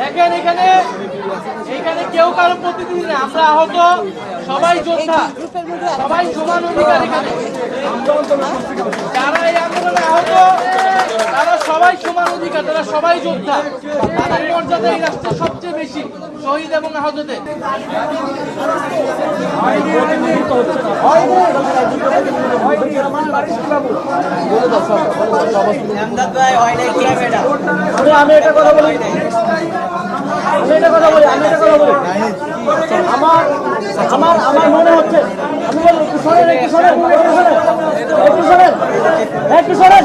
দেখেন এখানে এখানে কেউ কারও প্রতিনিধি না আমরা আহত, সবাই যোদ্ধা, সবাই সমান অধিকার এখানে। যারা এই আন্দোলনে আহত, তারা সবাই সমান অধিকার তারা সবাই যোদ্ধা। তাদের মর্যাদা এই রাষ্ট্রে সবচেয়ে বেশি, শহীদ এবং আহতদের। আমার আমার আমার মনে হচ্ছে, আমি বলি একটু শোনেন একটু শোনেন একটু শোনেন একটু শোনেন একটু শোনেন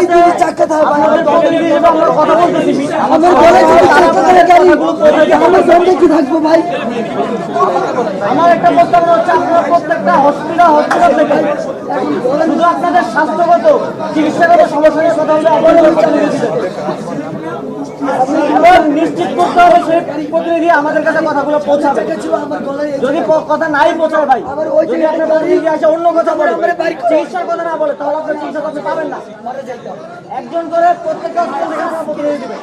গলায় যদি চাকা থাকে আমরা কথা বলতেছি আমার গলায় যদি চাকা থাকে গাড়ি আমার সঙ্গে কি থাকব ভাই? আমার একটা প্রস্তাব হচ্ছে আপনারা প্রত্যেকটা হসপিটাল হসপিটাল থেকে শুধু আপনাদের স্বাস্থ্যগত চিকিৎসাগত সমস্যা নিয়ে কথা বলে। এবং নিশ্চিত করতে হবে সেই প্রতিনিধি আমাদের কাছে কথাগুলো পৌঁছাবে। যদি কথা নাই পৌঁছায় ভাই যদি আপনার প্রতিনিধি আসে অন্য কথা বলে চিকিৎসার কথা না বলে তাহলে আপনার চিকিৎসা পাবেন না। একজন করে প্রত্যেকটা প্রতিনিধি দিবে।